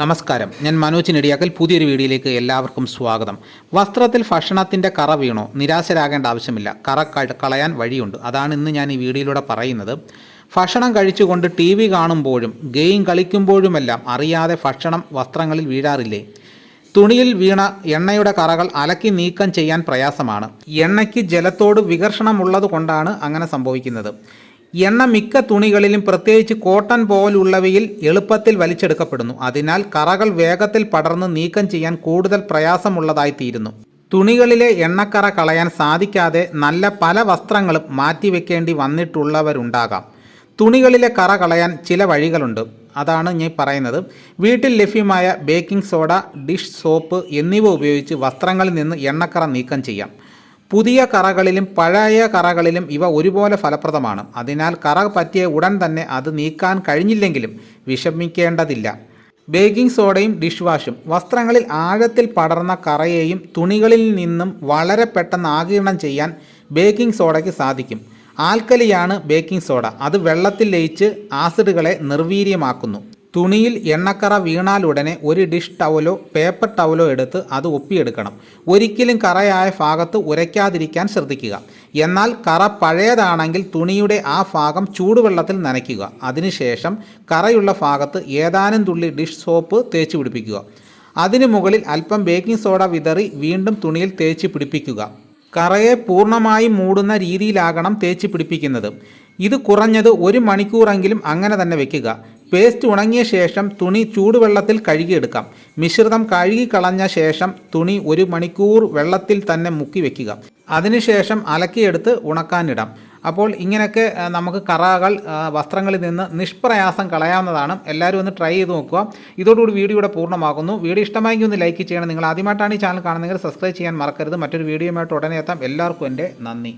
നമസ്കാരം. ഞാൻ മനോജ് നെടിയാക്കൽ. പുതിയൊരു വീഡിയോയിലേക്ക് എല്ലാവർക്കും സ്വാഗതം. വസ്ത്രത്തിൽ ഭക്ഷണത്തിന്റെ കറ വീണോ? നിരാശരാകേണ്ട ആവശ്യമില്ല. കറ കളയാൻ വഴിയുണ്ട്. അതാണ് ഇന്ന് ഞാൻ ഈ വീഡിയോയിലൂടെ പറയുന്നത്. ഭക്ഷണം കഴിച്ചുകൊണ്ട് ടി വി കാണുമ്പോഴും ഗെയിം കളിക്കുമ്പോഴുമെല്ലാം അറിയാതെ ഭക്ഷണം വസ്ത്രങ്ങളിൽ വീഴാറില്ലേ? തുണിയിൽ വീണ എണ്ണയുടെ കറകൾ അലക്കി നീക്കം ചെയ്യാൻ പ്രയാസമാണ്. എണ്ണയ്ക്ക് ജലത്തോട് വികർഷണമുള്ളത് കൊണ്ടാണ് അങ്ങനെ സംഭവിക്കുന്നത്. എണ്ണ മിക്ക തുണികളിലും പ്രത്യേകിച്ച് കോട്ടൺ പോലുള്ളവയിൽ എളുപ്പത്തിൽ വലിച്ചെടുക്കപ്പെടുന്നു. അതിനാൽ കറകൾ വേഗത്തിൽ പടർന്ന് നീക്കം ചെയ്യാൻ കൂടുതൽ പ്രയാസമുള്ളതായിത്തീരുന്നു. തുണികളിലെ എണ്ണക്കറ കളയാൻ സാധിക്കാതെ നല്ല പല വസ്ത്രങ്ങളും മാറ്റിവെക്കേണ്ടി വന്നിട്ടുള്ളവരുണ്ടാകാം. തുണികളിലെ കറ കളയാൻ ചില വഴികളുണ്ട്. അതാണ് ഞാൻ പറയുന്നത്. വീട്ടിൽ ലഭ്യമായ ബേക്കിംഗ് സോഡ ഡിഷ് സോപ്പ് എന്നിവ ഉപയോഗിച്ച് വസ്ത്രങ്ങളിൽ നിന്ന് എണ്ണക്കറ നീക്കം ചെയ്യാം. പുതിയ കറകളിലും പഴയ കറകളിലും ഇവ ഒരുപോലെ ഫലപ്രദമാണ്. അതിനാൽ കറ പറ്റിയ ഉടൻ തന്നെ അത് നീക്കാൻ കഴിഞ്ഞില്ലെങ്കിലും വിഷമിക്കേണ്ടതില്ല. ബേക്കിംഗ് സോഡയും ഡിഷ് വാഷും വസ്ത്രങ്ങളിൽ ആഴത്തിൽ പടർന്ന കറയെയും തുണികളിൽ നിന്നും വളരെ പെട്ടെന്ന് ആകിരണം ചെയ്യാൻ ബേക്കിംഗ് സോഡയ്ക്ക് സാധിക്കും. ആൽക്കലിയാണ് ബേക്കിംഗ് സോഡ. അത് വെള്ളത്തിൽ ലയിച്ച് ആസിഡുകളെ നിർവീര്യമാക്കുന്നു. തുണിയിൽ എണ്ണക്കറ വീണാലുടനെ ഒരു ഡിഷ് ടവലോ പേപ്പർ ടവലോ എടുത്ത് അത് ഒപ്പിയെടുക്കണം. ഒരിക്കലും കറയായ ഭാഗത്ത് ഉരയ്ക്കാതിരിക്കാൻ ശ്രദ്ധിക്കുക. എന്നാൽ കറ പഴയതാണെങ്കിൽ തുണിയുടെ ആ ഭാഗം ചൂടുവെള്ളത്തിൽ നനയ്ക്കുക. അതിനുശേഷം കറയുള്ള ഭാഗത്ത് ഏതാനും തുള്ളി ഡിഷ് സോപ്പ് തേച്ച് പിടിപ്പിക്കുക. അതിനു മുകളിൽ അല്പം ബേക്കിംഗ് സോഡ വിതറി വീണ്ടും തുണിയിൽ തേച്ച് പിടിപ്പിക്കുക. കറയെ പൂർണമായും മൂടുന്ന രീതിയിലാകണം തേച്ച് പിടിപ്പിക്കുന്നത്. ഇത് കുറഞ്ഞത് ഒരു മണിക്കൂറെങ്കിലും അങ്ങനെ തന്നെ വെക്കുക. പേസ്റ്റ് ഉണങ്ങിയ ശേഷം തുണി ചൂടുവെള്ളത്തിൽ കഴുകിയെടുക്കാം. മിശ്രിതം കഴുകിക്കളഞ്ഞ ശേഷം തുണി ഒരു മണിക്കൂർ വെള്ളത്തിൽ തന്നെ മുക്കി വെക്കുക. അതിനുശേഷം അലക്കിയെടുത്ത് ഉണക്കാനിടാം. അപ്പോൾ ഇങ്ങനെയൊക്കെ നമുക്ക് കറകൾ വസ്ത്രങ്ങളിൽ നിന്ന് നിഷ്പ്രയാസം കളയാവുന്നതാണ്. എല്ലാവരും ഒന്ന് ട്രൈ ചെയ്ത് നോക്കുക. ഇതോടുകൂടി വീഡിയോ ഇവിടെ പൂർണമാകുന്നു. വീഡിയോ ഇഷ്ടമായെങ്കിൽ ഒന്ന് ലൈക്ക് ചെയ്യണം. നിങ്ങൾ ആദ്യമായിട്ടാണ് ഈ ചാനൽ കാണുന്നതെങ്കിൽ സബ്സ്ക്രൈബ് ചെയ്യാൻ മറക്കരുത്. മറ്റൊരു വീഡിയോയുമായിട്ട് ഉടനെ എത്താം. എല്ലാവർക്കും എന്റെ നന്ദി.